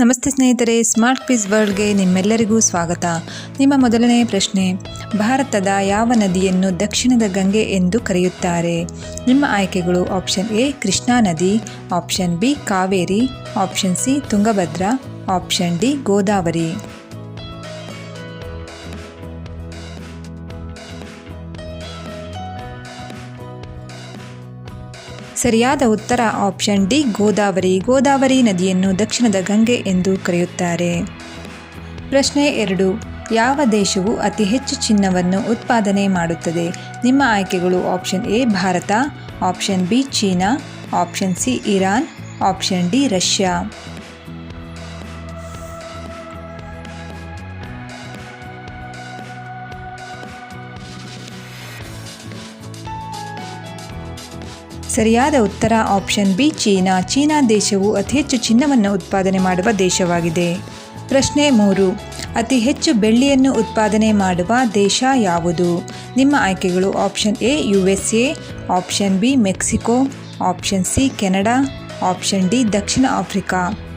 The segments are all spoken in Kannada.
ನಮಸ್ತೆ ಸ್ನೇಹಿತರೆ ಸ್ಮಾರ್ಟ್ ಕ್ವಿಜ್ ವರ್ಲ್ಡ್ಗೆ ನಿಮ್ಮೆಲ್ಲರಿಗೂ ಸ್ವಾಗತ. ನಿಮ್ಮ ಮೊದಲನೇ ಪ್ರಶ್ನೆ, ಭಾರತದ ಯಾವ ನದಿಯನ್ನು ದಕ್ಷಿಣದ ಗಂಗೆ ಎಂದು ಕರೆಯುತ್ತಾರೆ? ನಿಮ್ಮ ಆಯ್ಕೆಗಳು ಆಪ್ಷನ್ ಎ ಕೃಷ್ಣಾ ನದಿ option B Kaveri option C Tungabhadra option D Godavari. ಸರಿಯಾದ ಉತ್ತರ ಆಪ್ಷನ್ ಡಿ ಗೋದಾವರಿ. ಗೋದಾವರಿ ನದಿಯನ್ನು ದಕ್ಷಿಣದ ಗಂಗೆ ಎಂದು ಕರೆಯುತ್ತಾರೆ. ಪ್ರಶ್ನೆ ಎರಡು. ಯಾವ ದೇಶವು ಅತಿ ಹೆಚ್ಚು ಚಿನ್ನವನ್ನು ಉತ್ಪಾದನೆ ಮಾಡುತ್ತದೆ? ನಿಮ್ಮ ಆಯ್ಕೆಗಳು option A Bharat, option B China, option C Iran, option D Russia. ಸರಿಯಾದ ಉತ್ತರ ಆಪ್ಷನ್ ಬಿ ಚೀನಾ. ಚೀನಾ ದೇಶವು ಅತಿ ಹೆಚ್ಚು ಚಿನ್ನವನ್ನು ಉತ್ಪಾದನೆ ಮಾಡುವ ದೇಶವಾಗಿದೆ. ಪ್ರಶ್ನೆ ಮೂರು. ಅತಿ ಹೆಚ್ಚು ಬೆಳ್ಳಿಯನ್ನು ಉತ್ಪಾದನೆ ಮಾಡುವ ದೇಶ ಯಾವುದು? ನಿಮ್ಮ ಆಯ್ಕೆಗಳು option A U S A option B Mexico option C Canada option D Dakshina Africa.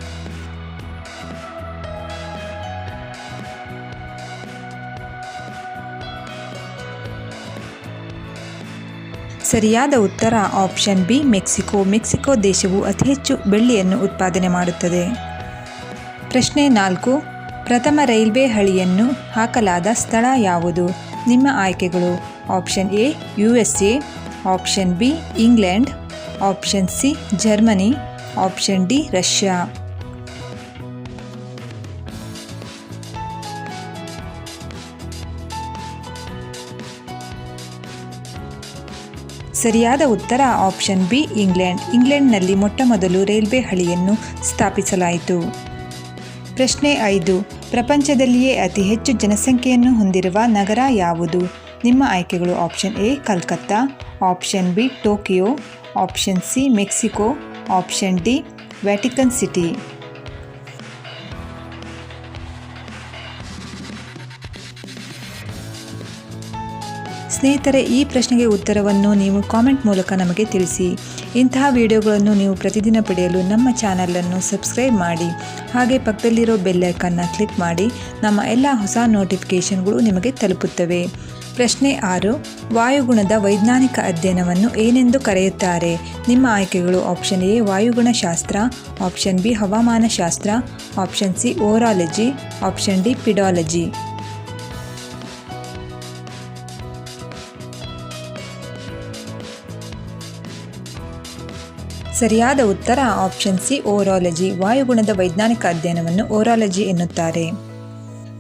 ಸರಿಯಾದ ಉತ್ತರ ಆಪ್ಷನ್ ಬಿ, ಮೆಕ್ಸಿಕೋ. ಮೆಕ್ಸಿಕೋ ದೇಶವು ಅತಿ ಹೆಚ್ಚು ಬೆಳ್ಳಿಯನ್ನು ಉತ್ಪಾದನೆ ಮಾಡುತ್ತದೆ. ಪ್ರಶ್ನೆ ನಾಲ್ಕು, ಪ್ರಥಮ ರೈಲ್ವೆ ಹಳಿಯನ್ನು ಹಾಕಲಾದ ಸ್ಥಳ ಯಾವುದು? ನಿಮ್ಮ ಆಯ್ಕೆಗಳು option A, U S A, option B, England, option C, Germany, option D, Russia. ಸರಿಯಾದ ಉತ್ತರ ಆಪ್ಷನ್ ಬಿ, ಇಂಗ್ಲೆಂಡ್. ಇಂಗ್ಲೆಂಡ್ನಲ್ಲಿ ಮೊಟ್ಟಮೊದಲು ರೈಲ್ವೆ ಹಳಿಯನ್ನು ಸ್ಥಾಪಿಸಲಾಯಿತು. ಪ್ರಶ್ನೆ ಐದು, ಪ್ರಪಂಚದಲ್ಲಿಯೇ ಅತಿ ಹೆಚ್ಚು ಜನಸಂಖ್ಯೆಯನ್ನು ಹೊಂದಿರುವ ನಗರ ಯಾವುದು? ನಿಮ್ಮ ಆಯ್ಕೆಗಳು option A, Calcutta, option B, Tokyo, option C, Mexico, option D, Vatican City. ಸ್ನೇಹಿತರೆ, ಈ ಪ್ರಶ್ನೆಗೆ ಉತ್ತರವನ್ನು ನೀವು ಕಾಮೆಂಟ್ ಮೂಲಕ ನಮಗೆ ತಿಳಿಸಿ. ಇಂತಹ ವಿಡಿಯೋಗಳನ್ನು ನೀವು ಪ್ರತಿದಿನ ಪಡೆಯಲು ನಮ್ಮ ಚಾನಲನ್ನು ಸಬ್ಸ್ಕ್ರೈಬ್ ಮಾಡಿ. ಹಾಗೆ ಪಕ್ಕದಲ್ಲಿರೋ ಬೆಲ್ಲೈಕನ್ನ ಕ್ಲಿಕ್ ಮಾಡಿ. ನಮ್ಮ ಎಲ್ಲ ಹೊಸ ನೋಟಿಫಿಕೇಷನ್ಗಳು ನಿಮಗೆ ತಲುಪುತ್ತವೆ. ಪ್ರಶ್ನೆ ಆರು, ವಾಯುಗುಣದ ವೈಜ್ಞಾನಿಕ ಅಧ್ಯಯನವನ್ನು ಏನೆಂದು ಕರೆಯುತ್ತಾರೆ? ನಿಮ್ಮ ಆಯ್ಕೆಗಳು ಆಪ್ಷನ್ ಎ ವಾಯುಗುಣಶಾಸ್ತ್ರ option B ಹವಾಮಾನಶಾಸ್ತ್ರ option C orology option D pedology ಸರಿಯಾದ ಉತ್ತರ ಆಪ್ಷನ್ ಸಿ ಓರಾಲಜಿ ವಾಯುಗುಣದ ವೈಜ್ಞಾನಿಕ ಅಧ್ಯಯನವನ್ನು ಓರಾಲಜಿ ಎನ್ನುತ್ತಾರೆ.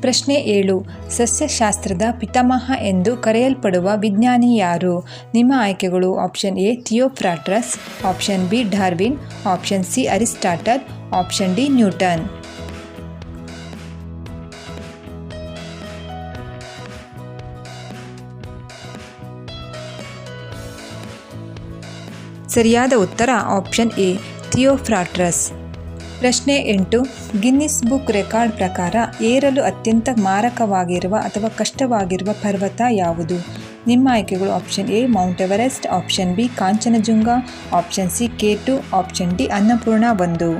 ಪ್ರಶ್ನೆ ಏಳು, ಸಸ್ಯಶಾಸ್ತ್ರದ ಪಿತಾಮಹ ಎಂದು ಕರೆಯಲ್ಪಡುವ ವಿಜ್ಞಾನಿ ಯಾರು? ನಿಮ್ಮ ಆಯ್ಕೆಗಳು option A Theophrastus option B Darwin option C Aristotle option D Newton ಸರಿಯಾದ ಉತ್ತರ ಆಪ್ಷನ್ ಎ, ಥಿಯೋಫ್ರಾಟ್ರಸ್. ಪ್ರಶ್ನೆ ಎಂಟು, ಗಿನ್ನಿಸ್ ಬುಕ್ ರೆಕಾರ್ಡ್ ಪ್ರಕಾರ ಏರಲು ಅತ್ಯಂತ ಮಾರಕವಾಗಿರುವ ಅಥವಾ ಕಷ್ಟವಾಗಿರುವ ಪರ್ವತ ಯಾವುದು? ನಿಮ್ಮ ಆಯ್ಕೆಗಳು option A, Mount Everest, option B, Kanchenjunga, option C K two option D, Annapurna ಒಂದು.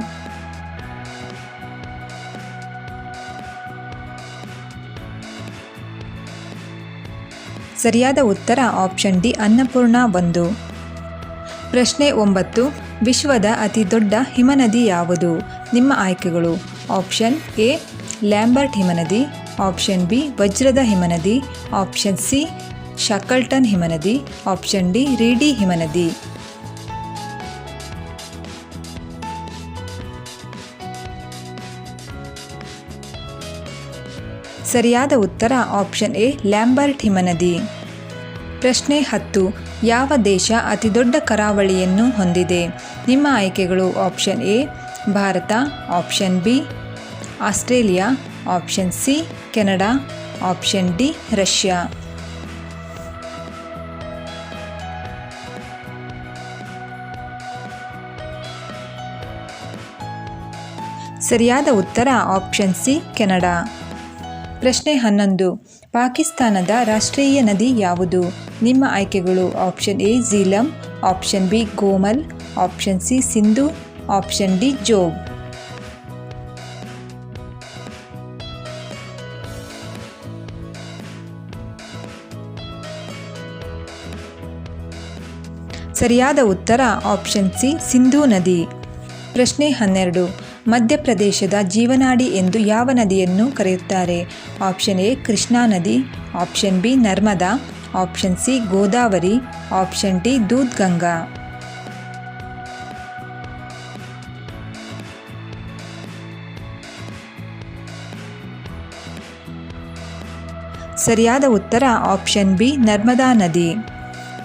ಸರಿಯಾದ ಉತ್ತರ ಆಪ್ಷನ್ ಡಿ, ಅನ್ನಪೂರ್ಣ ಒಂದು. ಪ್ರಶ್ನೆ ಒಂಬತ್ತು. ವಿಶ್ವದ ಅತಿ ದೊಡ್ಡ ಹಿಮನದಿ ಯಾವುದು? ನಿಮ್ಮ ಆಯ್ಕೆಗಳು. ಆಪ್ಷನ್ ಎ, ಲ್ಯಾಂಬರ್ಟ್ ಹಿಮನದಿ. ಆಪ್ಷನ್ ಬಿ, ವಜ್ರದ ಹಿಮನದಿ. ಆಪ್ಷನ್ ಸಿ, ಶಕಲ್ಟನ್ ಹಿಮನದಿ. ಆಪ್ಷನ್ ಡಿ, ರೀಡಿ ಹಿಮನದಿ. ಸರಿಯಾದ ಉತ್ತರ ಆಪ್ಷನ್ ಎ, ಲ್ಯಾಂಬರ್ಟ್ ಹಿಮನದಿ. ಪ್ರಶ್ನೆ ಹತ್ತು. ಯಾವ ದೇಶ ಅತಿದೊಡ್ಡ ಕರಾವಳಿಯನ್ನು ಹೊಂದಿದೆ? ನಿಮ್ಮ ಆಯ್ಕೆಗಳು option A, Bharat, option B, Australia, option C, Canada, option D, Russia. ಸರಿಯಾದ ಉತ್ತರ ಆಪ್ಷನ್ ಸಿ, ಕೆನಡಾ. ಪ್ರಶ್ನೆ ಹನ್ನೊಂದು. ಪಾಕಿಸ್ತಾನದ ರಾಷ್ಟ್ರೀಯ ನದಿ ಯಾವುದು? ನಿಮ್ಮ ಆಯ್ಕೆಗಳು option A, Jhelum, option B, Gomal, option C, Sindhu, option D, Jog. ಸರಿಯಾದ ಉತ್ತರ ಆಪ್ಷನ್ ಸಿ, ಸಿಂಧೂ ನದಿ. ಪ್ರಶ್ನೆ ಹನ್ನೆರಡು. ಮಧ್ಯಪ್ರದೇಶದ ಜೀವನಾಡಿ ಎಂದು ಯಾವ ನದಿಯನ್ನು ಕರೆಯುತ್ತಾರೆ? ಆಪ್ಷನ್ ಎ, ಕೃಷ್ಣಾ ನದಿ, option B, Narmada, option C, Godavari, option D Dudh Ganga ಸರಿಯಾದ ಉತ್ತರ, ಆಪ್ಷನ್ ಬಿ, ನರ್ಮದಾ ನದಿ.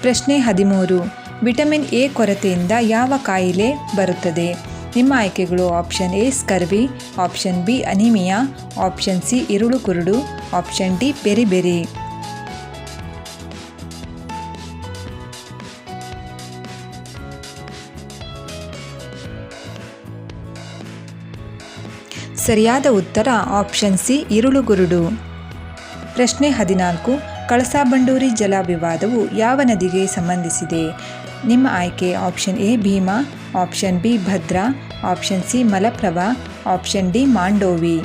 ಪ್ರಶ್ನೆ ಹದಿಮೂರು. ವಿಟಮಿನ್ ಎ ಕೊರತೆಯಿಂದ ಯಾವ ಕಾಯಿಲೆ ಬರುತ್ತದೆ? ನಿಮ್ಮ ಆಯ್ಕೆಗಳು option A, scurvy, option B, anaemia, option C ಇರುಳು ಕುರುಡು, ಆಪ್ಷನ್ ಡಿ ಬೆರಿ ಸರಿಯಾದ ಉತ್ತರ ಆಪ್ಷನ್ ಸಿ ಇರುಳುಗುರುಡು ಪ್ರಶ್ನೆ ಹದಿನಾಲ್ಕು, ಕಳಸಾ ಬಂಡೂರಿ ಜಲ ವಿವಾದವು ಯಾವ ನದಿಗೆ ಸಂಬಂಧಿಸಿದೆ? ನಿಮ್ಮ ಆಯ್ಕೆ option A Bhima, option B Bhadra, option C Malaprabha, option D Mandovi.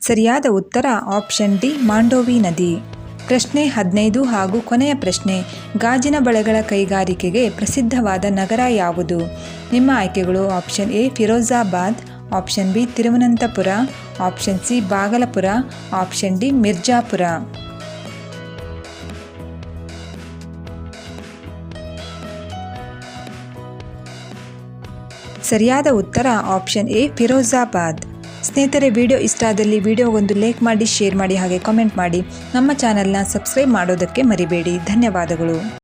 ಸರಿಯಾದ ಉತ್ತರ ಆಪ್ಷನ್ ಡಿ ಮಾಂಡೋವಿ ನದಿ. ಪ್ರಶ್ನೆ ಹದಿನೈದು ಹಾಗೂ ಕೊನೆಯ ಪ್ರಶ್ನೆ, ಗಾಜಿನ ಬಳೆಗಳ ಕೈಗಾರಿಕೆಗೆ ಪ್ರಸಿದ್ಧವಾದ ನಗರ ಯಾವುದು? ನಿಮ್ಮ ಆಯ್ಕೆಗಳು option A, Firozabad, option B, Thiruvananthapuram, option C, Bhagalpur, option D, Mirzapur. ಸರಿಯಾದ ಉತ್ತರ ಆಪ್ಷನ್ ಎ, ಫಿರೋಜಾಬಾದ್. ಸ್ನೇಹಿತರೆ, ವಿಡಿಯೋ ಇಷ್ಟ ಆದಲ್ಲಿ ವಿಡಿಯೋಗೊಂದು ಲೈಕ್ ಮಾಡಿ, ಶೇರ್ ಮಾಡಿ ಹಾಗೆ ಕಾಮೆಂಟ್ ಮಾಡಿ. ನಮ್ಮ ಚಾನಲ್ನ ಸಬ್ಸ್ಕ್ರೈಬ್ ಮಾಡೋದಕ್ಕೆ ಮರಿಬೇಡಿ. ಧನ್ಯವಾದಗಳು.